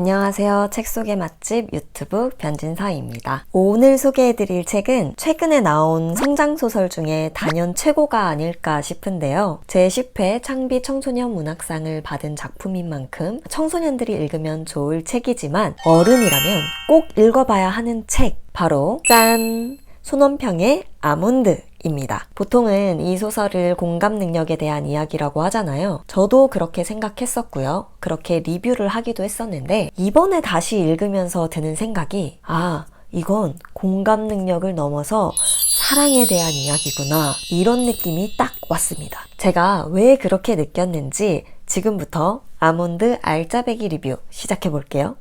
안녕하세요. 책 속의 맛집 유튜브 변진서입니다. 오늘 소개해드릴 책은 최근에 나온 성장소설 중에 단연 최고가 아닐까 싶은데요. 제10회 창비 청소년 문학상을 받은 작품인 만큼 청소년들이 읽으면 좋을 책이지만 어른이라면 꼭 읽어봐야 하는 책. 바로 짠! 손원평의 아몬드. 입니다. 보통은 이 소설을 공감 능력에 대한 이야기라고 하잖아요. 저도 그렇게 생각했었고요. 그렇게 리뷰를 하기도 했었는데, 이번에 다시 읽으면서 드는 생각이, 아, 이건 공감 능력을 넘어서 사랑에 대한 이야기구나. 이런 느낌이 딱 왔습니다. 제가 왜 그렇게 느꼈는지 지금부터 아몬드 알짜배기 리뷰 시작해 볼게요.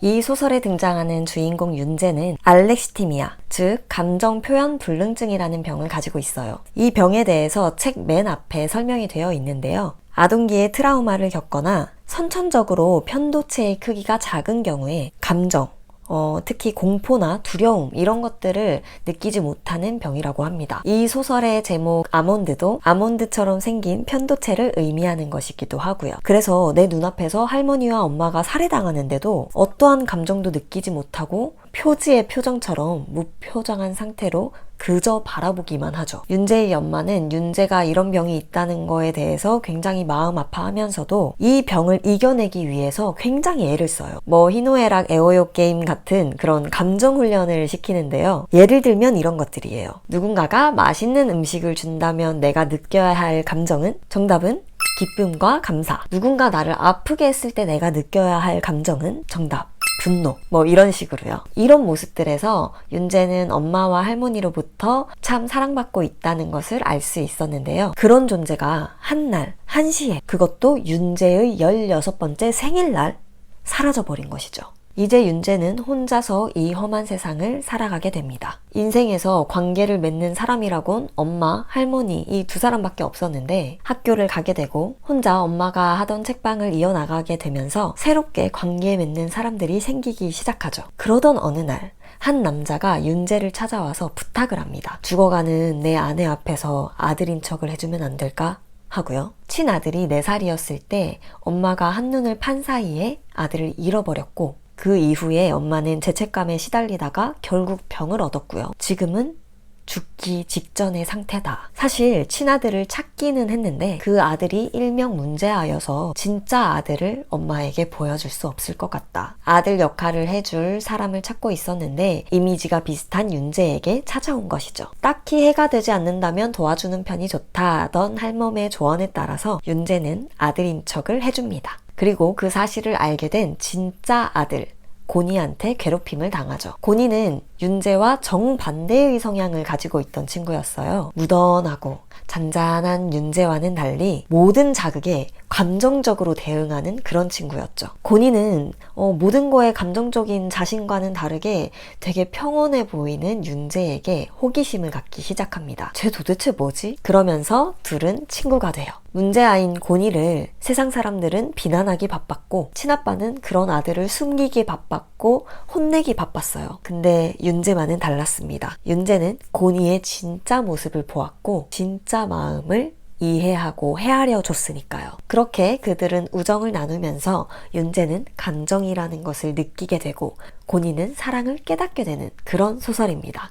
이 소설에 등장하는 주인공 윤재는 알렉시티미아, 즉 감정 표현 불능증이라는 병을 가지고 있어요. 이 병에 대해서 책 맨 앞에 설명이 되어 있는데요. 아동기에 트라우마를 겪거나 선천적으로 편도체의 크기가 작은 경우에 감정, 어, 특히 공포나 두려움 이런 것들을 느끼지 못하는 병이라고 합니다. 이 소설의 제목 아몬드도 아몬드처럼 생긴 편도체를 의미하는 것이기도 하고요. 그래서 내 눈앞에서 할머니와 엄마가 살해당하는데도 어떠한 감정도 느끼지 못하고 표지의 표정처럼 무표정한 상태로 그저 바라보기만 하죠. 윤재의 엄마는 윤재가 이런 병이 있다는 거에 대해서 굉장히 마음 아파하면서도 이 병을 이겨내기 위해서 굉장히 애를 써요. 뭐 희노애락 애호요 게임 같은 그런 감정 훈련을 시키는데요. 예를 들면 이런 것들이에요. 누군가가 맛있는 음식을 준다면 내가 느껴야 할 감정은 정답은 기쁨과 감사. 누군가 나를 아프게 했을 때 내가 느껴야 할 감정은 정답. 분노 뭐 이런 식으로요. 이런 모습들에서 윤재는 엄마와 할머니로부터 참 사랑받고 있다는 것을 알 수 있었는데요. 그런 존재가 한날 한시에 그것도 윤재의 16번째 생일날 사라져버린 것이죠. 이제 윤재는 혼자서 이 험한 세상을 살아가게 됩니다. 인생에서 관계를 맺는 사람이라곤 엄마, 할머니 이 두 사람밖에 없었는데 학교를 가게 되고 혼자 엄마가 하던 책방을 이어나가게 되면서 새롭게 관계 맺는 사람들이 생기기 시작하죠. 그러던 어느 날한 남자가 윤재를 찾아와서 부탁을 합니다. 죽어가는 내 아내 앞에서 아들인 척을 해주면 안 될까? 하고요. 친아들이 4살이었을 때 엄마가 한눈을 판 사이에 아들을 잃어버렸고 그 이후에 엄마는 죄책감에 시달리다가 결국 병을 얻었고요. 지금은 죽기 직전의 상태다. 사실 친아들을 찾기는 했는데 그 아들이 일명 문제아여서 진짜 아들을 엄마에게 보여줄 수 없을 것 같다. 아들 역할을 해줄 사람을 찾고 있었는데 이미지가 비슷한 윤재에게 찾아온 것이죠. 딱히 해가 되지 않는다면 도와주는 편이 좋다던 할멈의 조언에 따라서 윤재는 아들인 척을 해줍니다. 그리고 그 사실을 알게 된 진짜 아들, 고니한테 괴롭힘을 당하죠. 고니는 윤재와 정반대의 성향을 가지고 있던 친구였어요. 무던하고 잔잔한 윤재와는 달리 모든 자극에 감정적으로 대응하는 그런 친구였죠. 고니는 어, 모든 거에 감정적인 자신과는 다르게 되게 평온해 보이는 윤재에게 호기심을 갖기 시작합니다. 쟤 도대체 뭐지? 그러면서 둘은 친구가 돼요. 문제아인 고니를 세상 사람들은 비난하기 바빴고 친아빠는 그런 아들을 숨기기 바빴고 혼내기 바빴어요. 근데 윤재만은 달랐습니다. 윤재는 고니의 진짜 모습을 보았고 진짜 마음을 이해하고 헤아려 줬으니까요. 그렇게 그들은 우정을 나누면서 윤재는 감정이라는 것을 느끼게 되고 고니는 사랑을 깨닫게 되는 그런 소설입니다.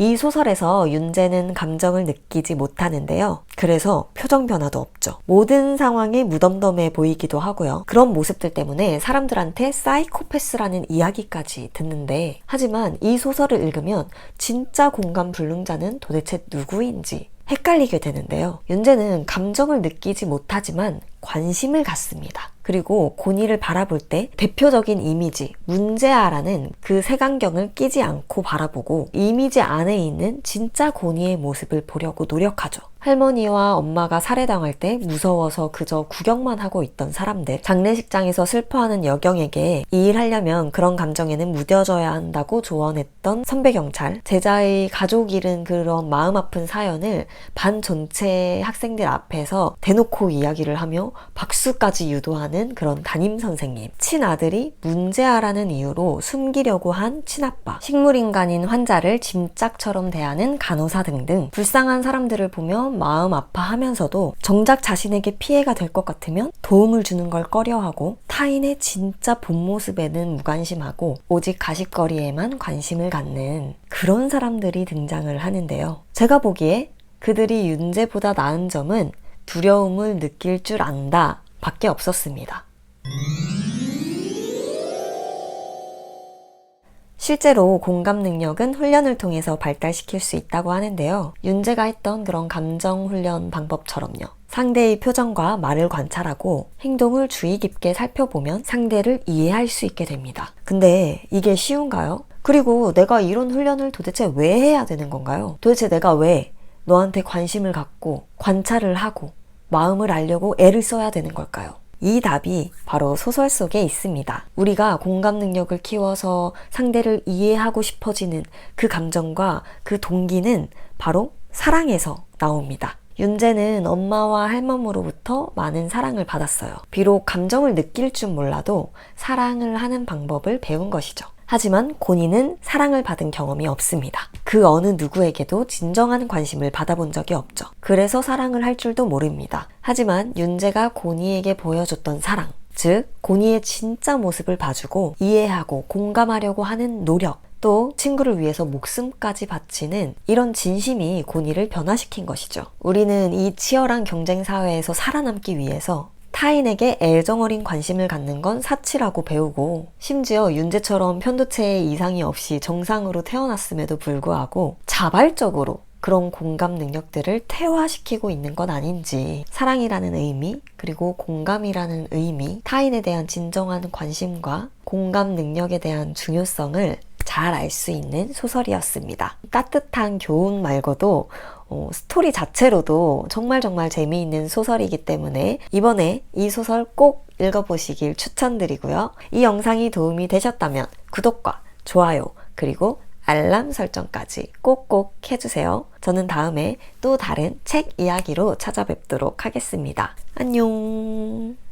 이 소설에서 윤재는 감정을 느끼지 못하는데요. 그래서 표정 변화도 없죠. 모든 상황이 무덤덤해 보이기도 하고요. 그런 모습들 때문에 사람들한테 사이코패스라는 이야기까지 듣는데 하지만 이 소설을 읽으면 진짜 공감 불능자는 도대체 누구인지 헷갈리게 되는데요. 윤재는 감정을 느끼지 못하지만 관심을 갖습니다. 그리고 고니를 바라볼 때 대표적인 이미지, 문제아라는 그 색안경을 끼지 않고 바라보고 이미지 안에 있는 진짜 고니의 모습을 보려고 노력하죠. 할머니와 엄마가 살해당할 때 무서워서 그저 구경만 하고 있던 사람들, 장례식장에서 슬퍼하는 여경에게 이 일 하려면 그런 감정에는 무뎌져야 한다고 조언했던 선배 경찰, 제자의 가족 잃은 그런 마음 아픈 사연을 반 전체 학생들 앞에서 대놓고 이야기를 하며 박수까지 유도하는 그런 담임 선생님, 친아들이 문제아라는 이유로 숨기려고 한 친아빠, 식물인간인 환자를 짐짝처럼 대하는 간호사 등등 불쌍한 사람들을 보며 마음 아파하면서도 정작 자신에게 피해가 될 것 같으면 도움을 주는 걸 꺼려하고 타인의 진짜 본 모습에는 무관심하고 오직 가십거리에만 관심을 갖는 그런 사람들이 등장을 하는데요. 제가 보기에 그들이 윤재보다 나은 점은 두려움을 느낄 줄 안다 밖에 없었습니다. 실제로 공감 능력은 훈련을 통해서 발달시킬 수 있다고 하는데요. 윤재가 했던 그런 감정 훈련 방법처럼요. 상대의 표정과 말을 관찰하고 행동을 주의 깊게 살펴보면 상대를 이해할 수 있게 됩니다. 근데 이게 쉬운가요? 그리고 내가 이런 훈련을 도대체 왜 해야 되는 건가요? 도대체 내가 왜 너한테 관심을 갖고 관찰을 하고 마음을 알려고 애를 써야 되는 걸까요? 이 답이 바로 소설 속에 있습니다. 우리가 공감 능력을 키워서 상대를 이해하고 싶어지는 그 감정과 그 동기는 바로 사랑에서 나옵니다. 윤재는 엄마와 할머니로부터 많은 사랑을 받았어요. 비록 감정을 느낄 줄 몰라도 사랑을 하는 방법을 배운 것이죠. 하지만 고니는 사랑을 받은 경험이 없습니다. 그 어느 누구에게도 진정한 관심을 받아본 적이 없죠. 그래서 사랑을 할 줄도 모릅니다. 하지만 윤재가 고니에게 보여줬던 사랑, 즉 고니의 진짜 모습을 봐주고 이해하고 공감하려고 하는 노력, 또 친구를 위해서 목숨까지 바치는 이런 진심이 고니를 변화시킨 것이죠. 우리는 이 치열한 경쟁 사회에서 살아남기 위해서 타인에게 애정 어린 관심을 갖는 건 사치라고 배우고 심지어 윤재처럼 편도체에 이상이 없이 정상으로 태어났음에도 불구하고 자발적으로 그런 공감 능력들을 퇴화시키고 있는 건 아닌지 사랑이라는 의미 그리고 공감이라는 의미 타인에 대한 진정한 관심과 공감 능력에 대한 중요성을 잘 알 수 있는 소설이었습니다. 따뜻한 교훈 말고도 어, 스토리 자체로도 정말 정말 재미있는 소설이기 때문에 이번에 이 소설 꼭 읽어보시길 추천드리고요. 이 영상이 도움이 되셨다면 구독과 좋아요 그리고 알람 설정까지 꼭꼭 해주세요. 저는 다음에 또 다른 책 이야기로 찾아뵙도록 하겠습니다. 안녕!